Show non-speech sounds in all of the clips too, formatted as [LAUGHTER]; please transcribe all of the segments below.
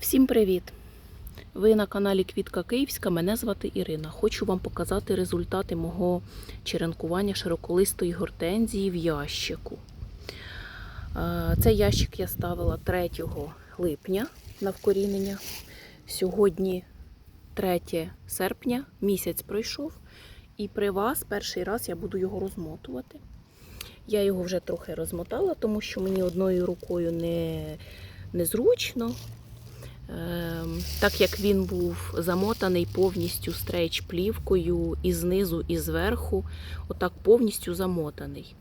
Всім привіт! Ви на каналі Квітка Київська. Мене звати Ірина. Хочу вам показати результати мого черенкування широколистої гортензії в ящику. Е, Цей ящик я ставила 3 липня на вкорінення. Сьогодні 3 серпня, місяць пройшов, і при вас перший раз я буду його розмотувати. Я його вже трохи розмотала, тому що мені одною рукою не, незручно. Ем, Так як він був замотаний повністю стрейч плівкою і знизу, і зверху, отак повністю замотаний.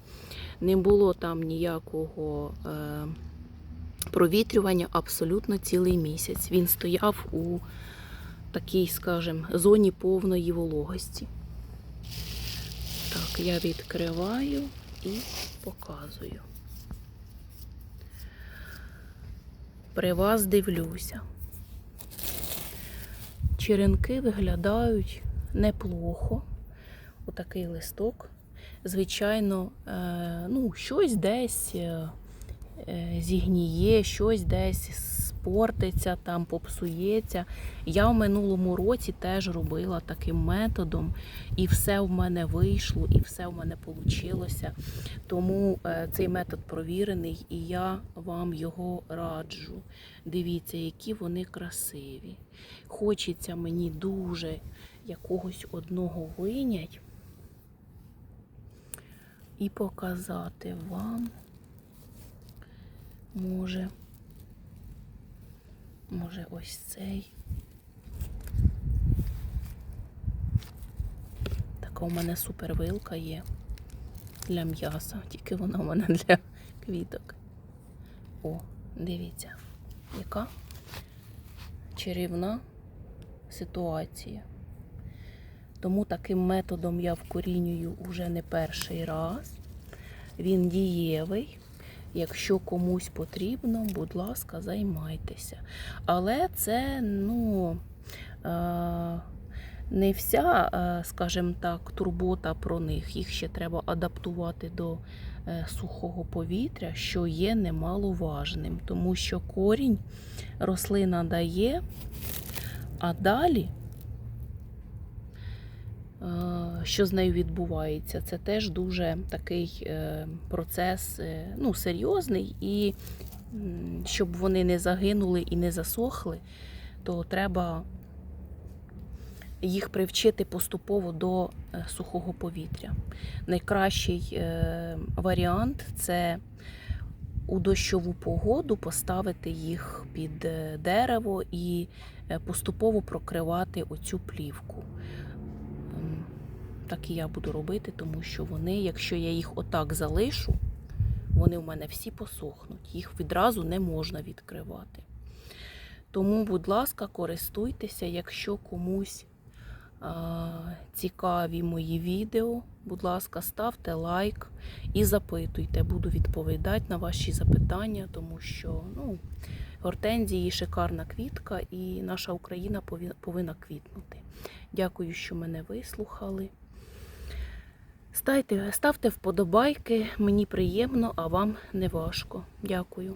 Не було там ніякого е, провітрювання абсолютно цілий місяць. Він стояв у такій, скажімо, зоні повної вологості. Так, я відкриваю і показую. При вас дивлюся. Черенки виглядають неплохо. Отакий листок. Звичайно, е, ну, щось десь е, е, зігніє, щось десь спортиться, там попсується. Я в минулому році теж робила таким методом, і все в мене вийшло, і все в мене вийшло. Тому е, цей метод провірений, і я вам його раджу. Дивіться, які вони красиві. Хочеться мені дуже якогось одного винять і показати вам. Може, може ось цей. Така у мене супервилка є для м'яса, тільки вона у мене [LAUGHS] для квіток. О, дивіться, яка чарівна ситуація. Тому таким методом я вкорінюю уже не перший раз. Він дієвий. Якщо комусь потрібно, будь ласка, займайтеся. Але це, ну, е, не вся, е, скажімо так, турбота про них. Їх ще треба адаптувати до е, сухого повітря, що є немаловажним, тому що корінь рослина дає, а далі. Що з нею відбувається? Це теж дуже такий е, процес е, ну, серйозний, і щоб вони не загинули і не засохли, то треба їх привчити поступово до е, сухого повітря. Найкращий варіант це у дощову погоду поставити їх під дерево і поступово прокривати оцю плівку. Так і я буду робити, тому що вони, якщо я їх отак залишу, вони в мене всі посохнуть. Їх відразу не можна відкривати. Тому, будь ласка, користуйтеся, якщо комусь а, цікаві мої відео, будь ласка, ставте лайк і запитуйте. Буду відповідати на ваші запитання, тому що ну, гортензії шикарна квітка, і наша Україна повинна квітнути. Дякую, що мене вислухали. Ставте, ставте вподобайки, мені приємно, а вам не важко. Дякую.